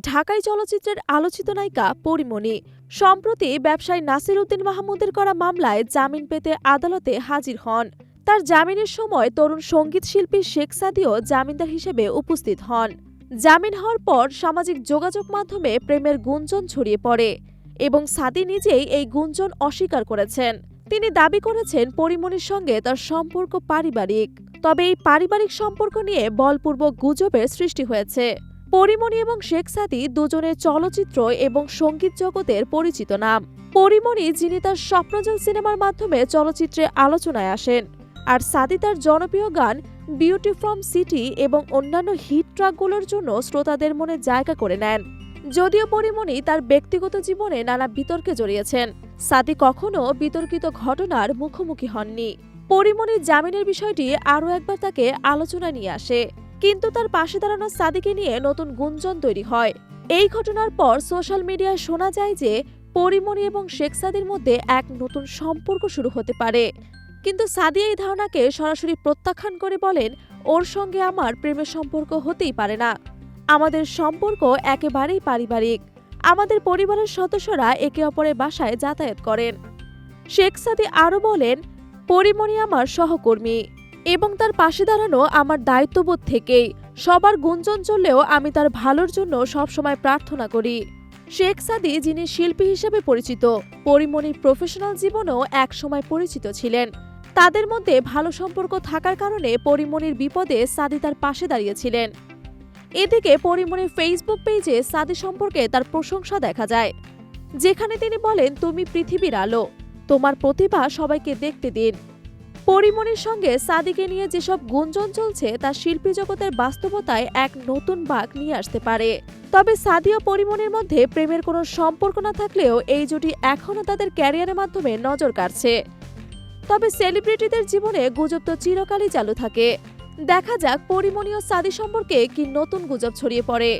ঢাকাই চলচ্চিত্রের আলোচিত নায়িকা পরিমণি। সম্প্রতি ব্যবসায়ী নাসির উদ্দিন মাহমুদের করা মামলায় জামিন পেতে আদালতে হাজির হন। তার জামিনের সময় তরুণ সংগীত শিল্পী শেখ সাদিও জামিনদার হিসেবে উপস্থিত হন। জামিন হওয়ার পর সামাজিক যোগাযোগ মাধ্যমে প্রেমের গুঞ্জন ছড়িয়ে পড়ে এবং সাদি নিজেই এই গুঞ্জন অস্বীকার করেছেন। তিনি দাবি করেছেন পরিমণির সঙ্গে তার সম্পর্ক পারিবারিক। তবে এই পারিবারিক সম্পর্ক নিয়ে বলপূর্বক গুজবের সৃষ্টি হয়েছে। পরিমণি এবং শেখ সাদি দুজনের চলচ্চিত্র এবং সংগীত জগতের পরিচিত নাম। পরিমণি, যিনি তার স্বপ্নজল সিনেমার মাধ্যমে চলচ্চিত্রে আলোচনায় আসেন, আর সাদি তার জনপ্রিয় গান বিউটি ফ্রম সিটি এবং অন্যান্য হিট ট্রাকগুলোর জন্য শ্রোতাদের মনে জায়গা করে নেন। যদিও পরিমণি তার ব্যক্তিগত জীবনে নানা বিতর্কে জড়িয়েছেন, সাদি কখনো বিতর্কিত ঘটনার মুখোমুখি হননি। পরিমণির জামিনের বিষয়টি আরও একবার তাকে আলোচনায় নিয়ে আসে। কিন্তু তার পাশে দাঁড়ানো সাদিকে নিয়ে নতুন গুঞ্জন তৈরি হয়। এই ঘটনার পর সোশ্যাল মিডিয়ায় শোনা যায় যে, পরিমণি এবং শেখ সাদির মধ্যে এক নতুন সম্পর্ক শুরু হতে পারে। কিন্তু সাদিয়া এই ধারণাকে সরাসরি প্রত্যাখ্যান করে বলেন, ওর সঙ্গে আমার প্রেমের সম্পর্ক হতেই পারে না। আমাদের সম্পর্ক একেবারেই পারিবারিক। আমাদের পরিবারের সদস্যরা একে অপরের বাসায় যাতায়াত করেন। শেখ সাদি আরও বলেন, পরিমণি আমার সহকর্মী। এবং তার পাশে দাঁড়ানো আমার দায়িত্ববোধ থেকেই। সবার গুঞ্জন চললেও আমি তার ভালোর জন্য সবসময় প্রার্থনা করি। শেখ সাদি যিনি শিল্পী হিসেবে পরিচিত, পরিমণির প্রফেশনাল জীবনেও একসময় পরিচিত ছিলেন। তাদের মধ্যে ভালো সম্পর্ক থাকার কারণে পরিমণির বিপদে সাদি তার পাশে দাঁড়িয়েছিলেন। এদিকে পরিমণির ফেসবুক পেজে সাদি সম্পর্কে তার প্রশংসা দেখা যায়। যেখানে তিনি বলেন, তুমি পৃথিবীর আলো। তোমার প্রতিভা সবাইকে দেখতে দিন। পরিমণির সঙ্গে সাদিকে নিয়ে যেসব গুঞ্জন চলছে, তা শিল্পী জগতের বাস্তবতায় এক নতুন বাঘ নিয়ে আসতে পারে। তবে সাদি ও পরিমণির মধ্যে প্রেমের কোনো সম্পর্ক না থাকলেও এই জুটি এখনও তাদের ক্যারিয়ারের মাধ্যমে নজর কাড়ছে। তবে সেলিব্রিটিদের জীবনে গুজব তো চিরকালই চালু থাকে। দেখা যাক পরিমণি ও সাদি সম্পর্কে কি নতুন গুজব ছড়িয়ে পড়ে।